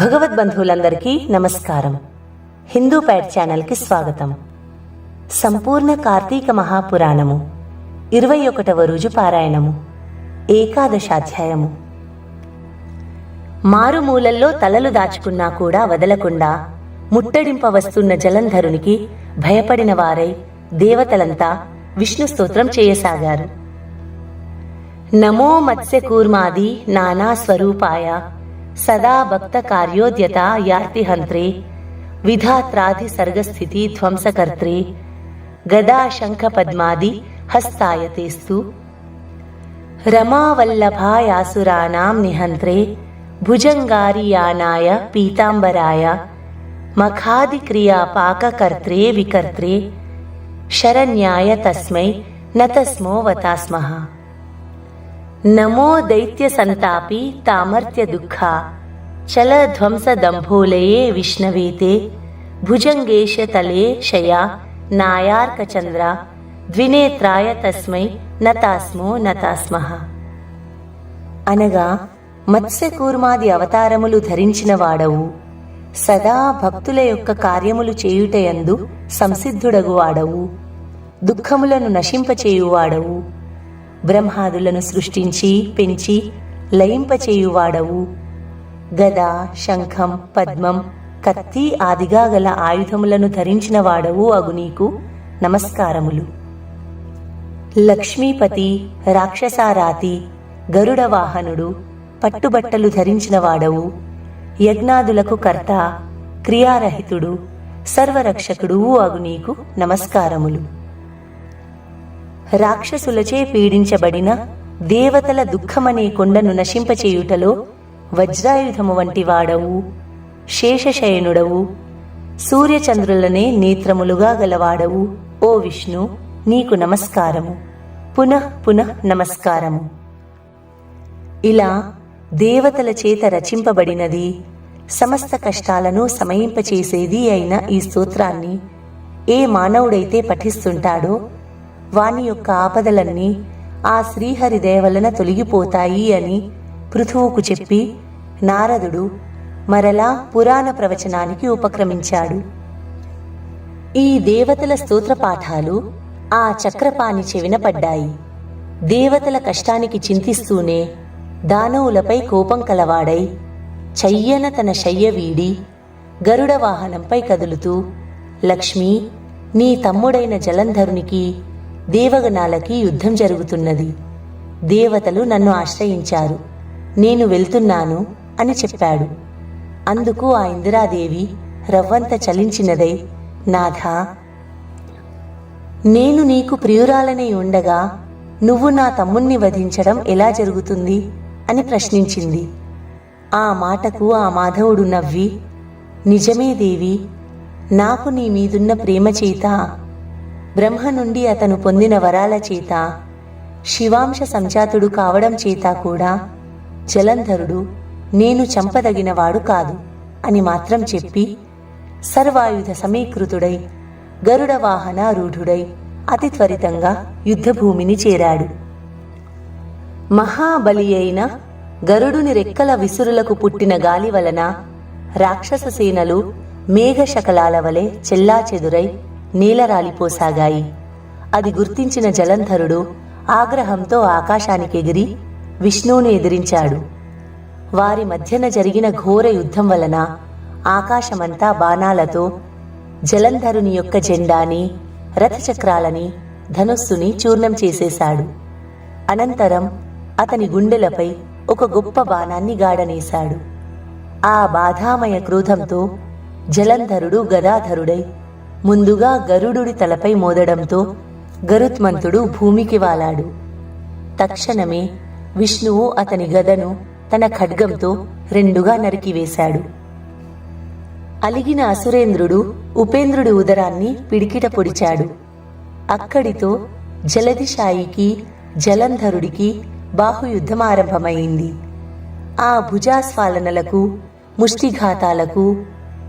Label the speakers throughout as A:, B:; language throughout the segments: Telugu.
A: భగవద్బంధువులందరికీ నమస్కారం. హిందూ ప్యాట్ ఛానల్కి స్వాగతం. సంపూర్ణ కార్తీక మహాపురాణము ఇరవై ఒకటవ రోజు పారాయణము ఏకాదశాధ్యాయము. మారుమూలల్లో తలలు దాచుకున్నా కూడా వదలకుండా ముట్టడింప వస్తున్న జలంధరునికి భయపడిన వారై దేవతలంతా విష్ణు స్తోత్రం చేయసాగారు. నమో మత్స్యకూర్మాది నానా స్వరూపాయ सदा भक्तकार्योद्यता यार्तिहन्त्रे हस्तायते स्तु रमावल्लभायासुराणां निहन्त्रे। भुजङ्गारियानाय पीताम्बराय। मखादिक्रियापाककर्त्रे विकर्त्रे। शरण्याय तस्मै नत स्मोवता स्मः నమో దైత్య సంతాపి తామర్త్య దుఃఖ. చల ధ్వంస దంభోలయే విష్ణవేతే. భుజంగేశ తలే శయా. నాయార్క చంద్ర. ద్వినేత్రాయ తస్మై. నతాస్మో నతాస్మ. అనగా మత్స్యకూర్మాది అవతారములు ధరించిన వాడవు. సదా భక్తుల యొక్క కార్యములు చేయుటయందు సంసిద్ధుడగువాడవు దుఃఖములను నశింపచేయువాడవు. బ్రహ్మాదులను సృష్టించి పెంచి లయింపచేయువాడవు. గద శంఖం పద్మం కత్తి ఆదిగా గల ఆయుధములను ధరించిన వాడవు అగు నీకు నమస్కారములు. లక్ష్మీపతి రాక్షసారాతి గరుడ వాహనుడు పట్టుబట్టలు ధరించిన వాడవు యజ్ఞాదులకు కర్త క్రియారహితుడు సర్వరక్షకుడు అగు నీకు నమస్కారములు. రాక్షసులచే పీడించబడిన దేవతల దుఃఖమనే కొండను నశింపచేయుటలో వజ్రాయుధము వంటి వాడవు శేషశయనుడవు సూర్యచంద్రులనే నేత్రములుగా గలవాడవు. ఓ విష్ణు నీకు నమస్కారము. పునః పునః నమస్కారము. ఇలా దేవతల చేత రచింపబడినది సమస్త కష్టాలను సమయింపచేసేది అయిన ఈ స్తోత్రాన్ని ఏ మానవుడైతే పఠిస్తుంటాడో వాని యొక్క ఆపదలన్నీ ఆ శ్రీహరి దేవలన తొలగిపోతాయి అని పృథువుకు చెప్పి నారదుడు మరలా పురాణ ప్రవచనానికి ఉపక్రమించాడు. ఈ దేవతల స్తోత్ర పాఠాలు ఆ చక్రపాణి చెవిన పడ్డాయి. దేవతల కష్టానికి చింతిస్తూనే దానవులపై కోపం కలవాడై చెయ్యన తన శయ్య వీడి గరుడ వాహనంపై కదులుతూ లక్ష్మి నీ తమ్ముడైన జలంధరునికి దేవగణాలకి యుద్ధం జరుగుతున్నది. దేవతలు నన్ను ఆశ్రయించారు. నేను వెళ్తున్నాను అని చెప్పాడు. అందుకు ఆ ఇందిరాదేవి రవ్వంత చలించినదై నాథా నేను నీకు ప్రియురాలనే ఉండగా నువ్వు నా తమ్ముణ్ణి వధించడం ఎలా జరుగుతుంది? అని ప్రశ్నించింది. ఆ మాటకు ఆ మాధవుడు నవ్వి నిజమే దేవి నాకు నీ మీదున్న ప్రేమ చేత బ్రహ్మ నుండి అతను పొందిన వరాల చేత శివాంశ సంజాతుడు కావడం చేత కూడా జలంధరుడు నేను చంపదగినవాడు కాదు అని మాత్రం చెప్పి సర్వాయుధ సమీకృతుడై గరుడ వాహనారూఢుడై అతి త్వరితంగా యుద్ధభూమిని చేరాడు. మహాబలి అయిన గరుడుని రెక్కల విసురులకు పుట్టిన గాలి వలన రాక్షస సేనలు మేఘశకలాల వలె చెల్లాచెదురై నీలరాలిపోసాగాయి అది గుర్తించిన జలంధరుడు ఆగ్రహంతో ఆకాశానికి ఎగిరి విష్ణువును ఎదిరించాడు. వారి మధ్యన జరిగిన ఘోర యుద్ధం వలన ఆకాశమంతా బాణాలతో జలంధరుని యొక్క జెండాని రథచక్రాలని ధనుస్సుని చూర్ణం చేసేశాడు. అనంతరం అతని గుండెలపై ఒక గొప్ప బాణాన్ని గాడనేశాడు ఆ బాధామయ క్రోధంతో జలంధరుడు గదాధరుడై ముందుగా గరుడుడి తలపై మోదడంతో గరుత్మంతుడు భూమికి వాలాడు. తక్షణమే విష్ణువు అతని గదను తన ఖడ్గంతో రెండుగా నరికివేశాడు. అలిగిన అసురేంద్రుడు ఉపేంద్రుడి ఉదరాన్ని పిడికిట పొడిచాడు. అక్కడితో జలదిశాయికి జలంధరుడికి బాహుయుద్ధం ఆరంభమైంది ఆ భుజాస్ఫాలనలకు ముష్టిఘాతాలకు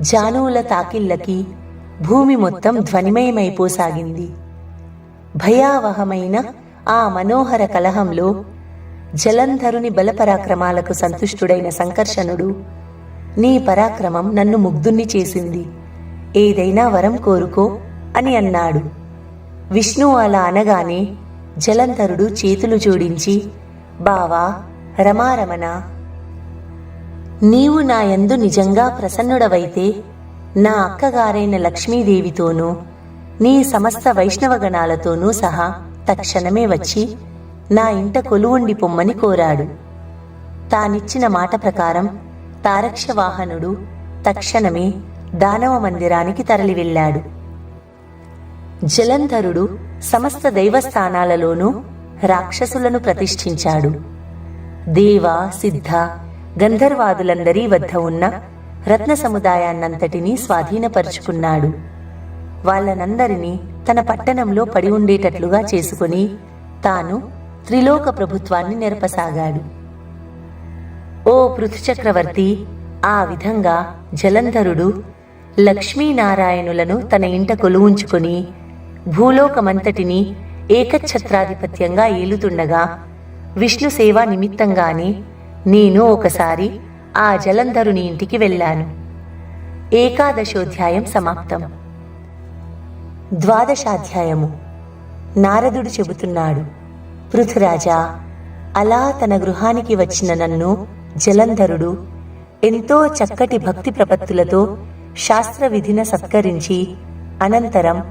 A: జానువుల తాకిళ్ళకి భూమి మొత్తం ధ్వనిమయమైపోసాగింది. భయావహమైన ఆ మనోహర కలహంలో జలంధరుని బలపరాక్రమాలకు సంతుష్టుడైన సంకర్షణుడు నీ పరాక్రమం నన్ను ముగ్ధుణ్ణి చేసింది. ఏదైనా వరం కోరుకో అని అన్నాడు. విష్ణు అలా అనగానే జలంధరుడు చేతులు జోడించి బావా రమారమణ నీవు నా యందు నిజంగా ప్రసన్నుడవైతే నా అక్కగారైన లక్ష్మీదేవితోనూ నీ సమస్త వైష్ణవగణాలతోనూ సహా తక్షణమే వచ్చి నా ఇంట కొలువుండి పొమ్మని కోరాడు. తానిచ్చిన మాట ప్రకారం తారక్షవాహనుడు తక్షణమే దానవ మందిరానికి తరలి వెళ్ళాడు జలంధరుడు సమస్త దైవస్థానాలలోనూ రాక్షసులను ప్రతిష్ఠించాడు. దేవ సిద్ధ గంధర్వాదులందరి వద్ద ఉన్న రత్న సముదాయాన్నంతటినీ స్వాధీనపరుచుకున్నాడు. వాళ్ళనందరినీ తన పట్టణంలో పడి ఉండేటట్లుగా చేసుకుని తాను త్రిలోక ప్రభుత్వాన్ని నెరపసాగాడు. ఓ పృథుచక్రవర్తి ఆ విధంగా జలంధరుడు లక్ష్మీనారాయణులను తన ఇంట కొలువుంచుకొని భూలోకమంతటిని ఏకఛత్రాధిపత్యంగా ఏలుతుండగా విష్ణు సేవా నిమిత్తంగానే నేను ఒకసారి ఆ జలంధరుని ఇంటికి వెళ్ళాను. ఏకాదశోధ్యాయం సమాప్తం. ద్వాదశాధ్యాయము. నారదుడు చెబుతున్నాడు పృథురాజా అలా తన గృహానికి వచ్చిన నన్ను జలంధరుడు ఎంతో చక్కటి భక్తి ప్రపత్తులతో శాస్త్ర విధిన సత్కరించి అనంతరం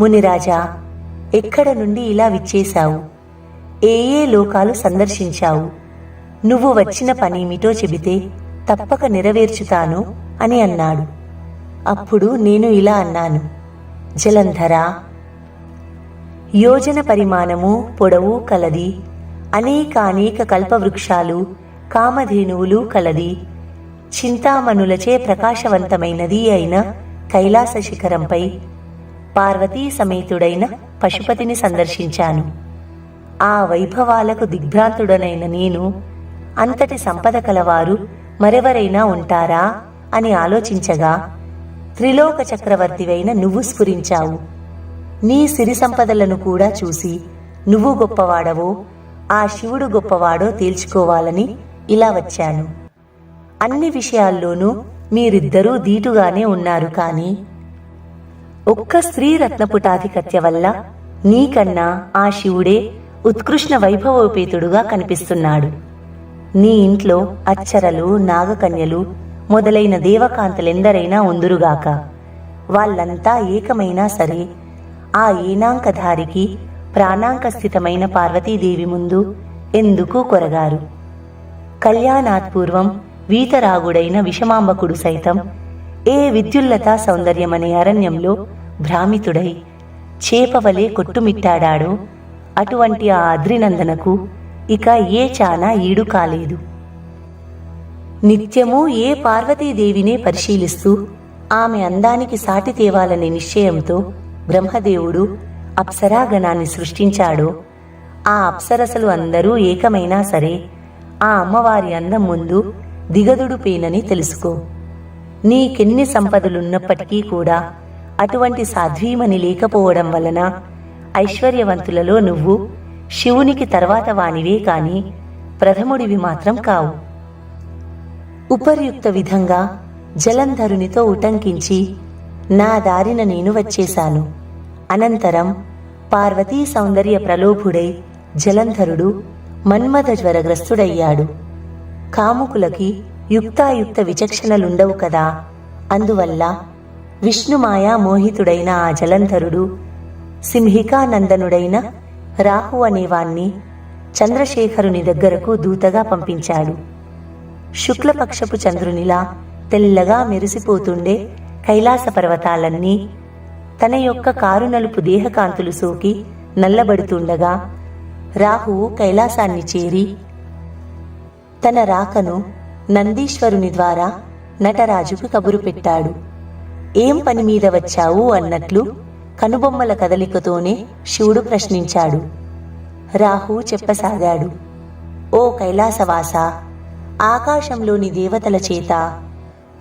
A: మునిరాజా ఎక్కడ నుండి ఇలా విచ్చేశావు? ఏ ఏ లోకాలు సందర్శించావు? నువ్వు వచ్చిన పనేమిటో చెబితే తప్పక నెరవేర్చుతాను అని అన్నాడు. అప్పుడు నేను ఇలా అన్నాను. జలంధరా యోజన పరిమాణము పొడవు కలది అనేకానేక కల్పవృక్షాలు కామధేనువులు కలది చింతామణులచే ప్రకాశవంతమైనది అయిన కైలాస శిఖరంపై పార్వతీ సమేతుడైన పశుపతిని సందర్శించాను. ఆ వైభవాలకు దిగ్భ్రాంతుడనైన నేను అంతటి సంపద కలవారు మరెవరైనా ఉంటారా అని ఆలోచించగా త్రిలోక చక్రవర్తివైన నువ్వు స్ఫురించావు. నీ సిరి సంపదలను కూడా చూసి నువ్వు గొప్పవాడవో ఆ శివుడు గొప్పవాడో తేల్చుకోవాలని ఇలా వచ్చాను. అన్ని విషయాల్లోనూ మీరిద్దరూ దీటుగానే ఉన్నారు కానీ ఒక్క స్త్రీ రత్నపుటాధిపత్య వల్ల నీకన్నా ఆ శివుడే ఉత్కృష్ణ వైభవోపేతుడుగా కనిపిస్తున్నాడు. నీ ఇంట్లో అచ్చరలు నాగకన్యలు మొదలైన దేవకాంతలెందరైనా ఉందురుగాక. వాళ్ళంతా ఏకమైనా సరే ఆ ఏనాంకధారికి ప్రాణాంకస్థితమైన పార్వతీదేవి ముందు ఎందుకు కొరగారు? కళ్యాణాత్పూర్వం వీతరాగుడైన విషమాంబకుడు సైతం ఏ విద్యుల్లతా సౌందర్యమనే అరణ్యంలో భ్రామితుడై చేపవలే కొట్టుమిట్టాడాడో అటువంటి ఆ అద్రినందనకు ఇక ఏ చానా ఈడు కాలేదు. నిత్యము ఏ పార్వతీదేవినే పరిశీలిస్తూ ఆమె అందానికి సాటి తేవాలనే నిశ్చయంతో బ్రహ్మదేవుడు అప్సరాగణాన్ని సృష్టించాడో ఆ అప్సరసలు అందరూ ఏకమైనా సరే ఆ అమ్మవారి అందం ముందు దిగదుడు పేనని తెలుసుకో. నీకెన్ని సంపదలున్నప్పటికీ కూడా అటువంటి సాధ్వీమని లేకపోవడం వలన ఐశ్వర్యవంతులలో నువ్వు శివునికి తర్వాత వానివే కాని ప్రథముడివి మాత్రం కావు. ఉపర్యుక్త విధంగా జలంధరునితో ఉటంకించి నా దారిన నేను వచ్చేశాను. అనంతరం పార్వతీ సౌందర్య ప్రలోభుడై జలంధరుడు మన్మథ జ్వరగ్రస్తుడయ్యాడు. కాముకులకి యుక్తాయుక్త విచక్షణలుండవు కదా. అందువల్ల విష్ణుమాయా మోహితుడైన ఆ జలంధరుడు సింహికానందనుడైన రాహు అనేవాణ్ణి చంద్రశేఖరుని దగ్గరకు దూతగా పంపించాడు. శుక్లపక్షపు చంద్రునిలా తెల్లగా మెరిసిపోతుండే కైలాస పర్వతాలన్నీ తన యొక్క కారునలుపు దేహకాంతులు సోకి నల్లబడుతుండగా రాహువు కైలాసాన్ని చేరి తన రాకను నందీశ్వరుని ద్వారా నటరాజుకు కబురు పెట్టాడు. ఏం పని మీద వచ్చావు? అన్నట్లు కనుబొమ్మల కదలికతోనే శివుడు ప్రశ్నించాడు. రాహు చెప్పసాగాడు. ఓ కైలాసవాస ఆకాశంలోని దేవతల చేత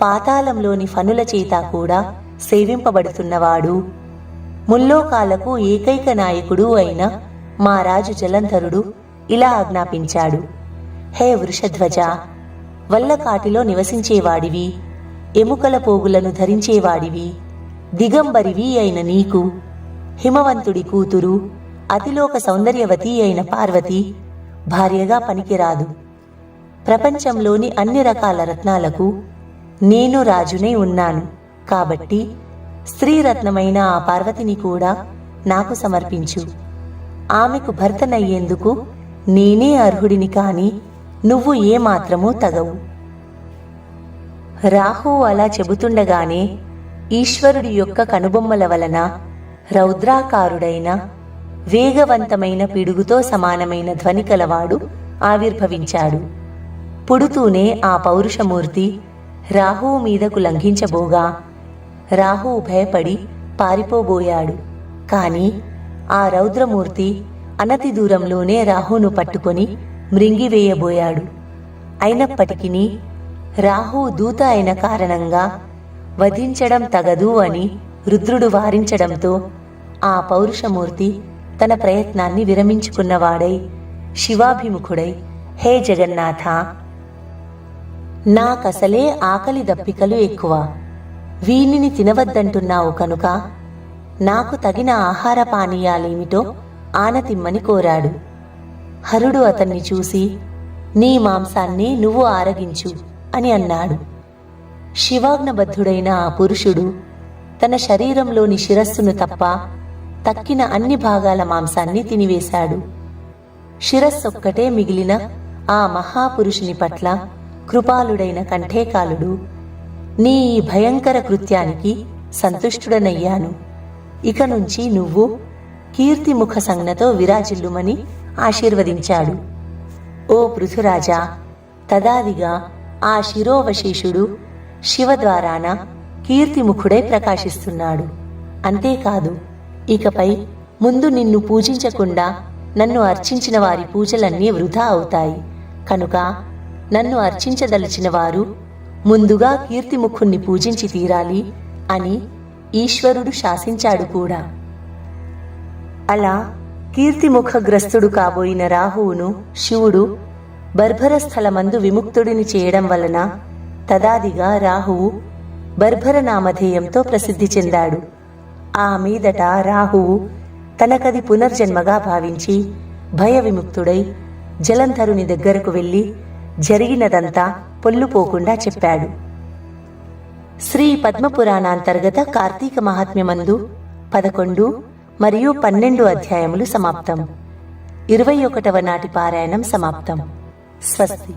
A: పాతాళంలోని ఫనుల చేత కూడా సేవింపబడుతున్నవాడు. ముల్లోకాలకు ఏకైక నాయకుడు అయిన మా రాజు జలంధరుడు ఇలా ఆజ్ఞాపించాడు. హే వృషధ్వజ వల్లకాటిలో నివసించేవాడివి ఎముకల పోగులను ధరించేవాడివి దిగంబరివి అయిన నీకు. హిమవంతుడి కూతురు అతిలోక సౌందర్యవతి అయిన పార్వతి భార్యగా పనికిరాదు. ప్రపంచంలోని అన్ని రకాల రత్నాలకు నేను రాజునే ఉన్నాను. కాబట్టి స్త్రీరత్నమైన ఆ పార్వతిని కూడా నాకు సమర్పించు. ఆమెకు భర్తనయ్యేందుకు నేనే అర్హుడిని కాని నువ్వు ఏమాత్రమూ తగవు. రాహు అలా చెబుతుండగానే ఈశ్వరుడి యొక్క కనుబొమ్మల వలన రౌద్రాకారుడైన వేగవంతమైన పిడుగుతో సమానమైన ధ్వని కలవాడు ఆవిర్భవించాడు. పుడుతూనే ఆ పౌరుషమూర్తి రాహువు మీదకు లంఘించబోగా రాహువు భయపడి పారిపోబోయాడు. కాని ఆ రౌద్రమూర్తి అనతి దూరంలోనే రాహును పట్టుకొని మృంగివేయబోయాడు. అయినప్పటికీ రాహు దూత అయిన కారణంగా వధించడం తగదు అని రుద్రుడు వారించడంతో ఆ పౌరుషమూర్తి తన ప్రయత్నాన్ని విరమించుకున్నవాడై శివాభిముఖుడై హే జగన్నాథ నాకసలే ఆకలి దప్పికలు ఎక్కువ. వీనిని తినవద్దంటున్నావు కనుక నాకు తగిన ఆహార పానీయాలేమిటో ఆనతిమ్మని కోరాడు. హరుడు అతన్ని చూసి నీ మాంసాన్ని నువ్వు ఆరగించు అని అన్నాడు. శివాగ్నబద్ధుడైన ఆ పురుషుడు తన శరీరంలోని శిరస్సును తప్ప తక్కిన అన్ని భాగాల మాంసాన్ని తినివేశాడు. శిరస్సొక్కటే మిగిలిన ఆ మహాపురుషుని పట్ల కృపాలుడైన కంఠేకాలుడు నీ ఈ భయంకర కృత్యానికి సంతుష్టుడనయ్యాను. ఇక నుంచి నువ్వు కీర్తిముఖ సంజ్ఞతో విరాజిల్లుమని ఆశీర్వదించాడు. ఓ పృథురాజా తదాదిగా ఆ శిరోవశేషుడు శివ ద్వారాన కీర్తిముఖుడై ప్రకాశిస్తున్నాడు. అంతేకాదు ఇకపై ముందు నిన్ను పూజించకుండా నన్ను అర్చించిన వారి పూజలన్నీ వృధా అవుతాయి. కనుక నన్ను అర్చించదలిచిన వారు ముందుగా కీర్తిముఖుణ్ణి పూజించి తీరాలి అని ఈశ్వరుడు శాసించాడు కూడా. అలా కీర్తిముఖగ్రస్తుడు కాబోయిన రాహువును శివుడు బర్భర స్థలమందు విముక్తుడిని చేయడం వలన తదాదిగా రాహువు బర్భర నామధేయంతో ప్రసిద్ధి చెందాడు. ఆ మీదట రాహువు తనకది పునర్జన్మగా భావించి భయ విముక్తుడై జలంధరుని దగ్గరకు వెళ్ళి జరిగినదంతా పొల్లుపోకుండా చెప్పాడు. శ్రీ పద్మపురాణాంతర్గత కార్తీక మహాత్మ్యమందు పదకొండు మరియు పన్నెండు అధ్యాయములు సమాప్తం. ఇరవై ఒకటవ నాటి పారాయణం సమాప్తం. స్వస్తి.